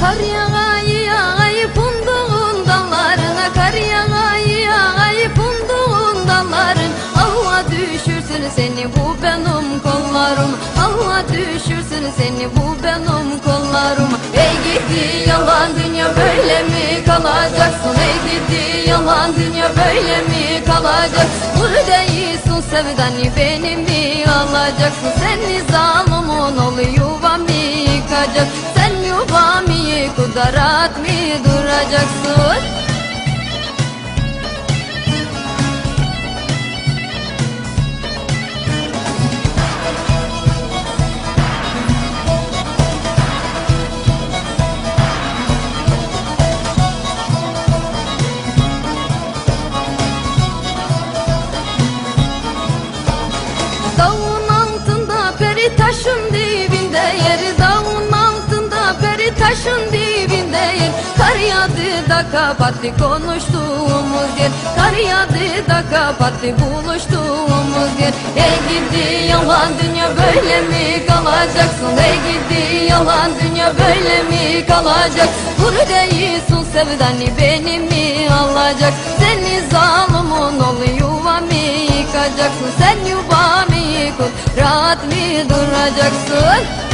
Kar yağayı yağayı punduğun dallarına Kar yağayı yağayı punduğun dalların. Allah düşürsün seni bu benim kollarım. Allah düşürsün seni bu benim kollarım. Ey gidi yalan dünya böyle mi kalacaksın? Ey gidi yalan dünya böyle mi kalacaksın? Buradayısın sevdani beni mi alacaksın? Seni zalumun oluyor yuvam yıkacak? Da rahat mı duracaksın? Dağın altında peri taşın taşın dibinde yer Kar yağdı da kapattı konuştuğumuz yer. Kar yağdı da kapattı buluştuğumuz yer. Ey gidi yalan dünya böyle mi kalacaksın? Ey gidi yalan dünya böyle mi kalacak Vur değilsin sevdani beni mi alacak? Seni zalimin ol yuvamı yıkacaksın? Sen yuvamı yıkıp rahat mı duracaksın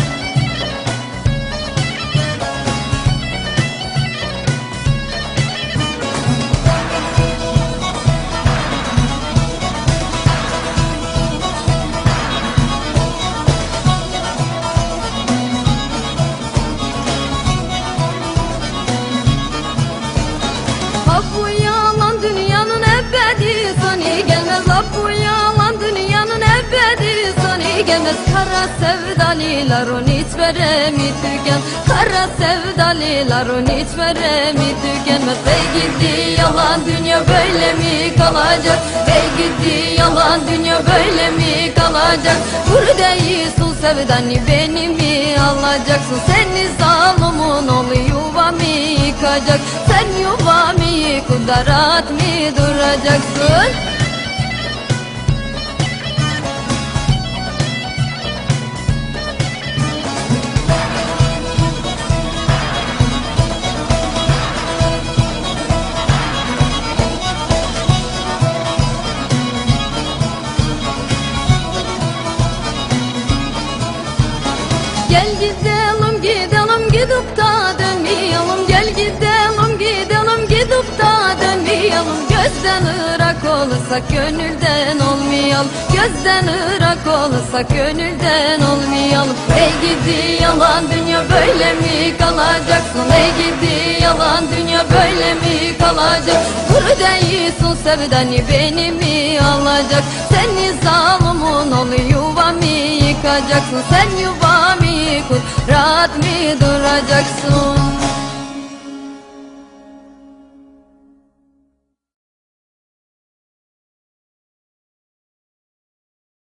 bu yalan dünyanın ebedi. Sani gelmez Kara sevdaliların hiç veremi tüken Kara sevdaliların hiç veremi tükenmez Ey gidi yalan dünya böyle mi kalacak? Ey gidi yalan dünya böyle mi kalacak? Vur değilsin sevdani beni mi alacaksın? Seni zalimin ol yuvamı yıkacak? Sen yuvamı yıkıp da rahat mı duracaksın Gel gidelim gidelim gidip da dönmeyelim Gel gidelim gidelim gidip da dönmeyelim Gözden ırak olursak gönülden olmayalım. Gözden ırak olursak gönülden olmayalım. Ey gidi yalan dünya böyle mi kalacaksın? Ey gidi yalan dünya böyle mi kalacak? Vur değilsin sevdani beni mi alacak? Seni zalimin ol yuvamı yıkacaksın. Sen yuvamı yıkıp rahat mı duracaksın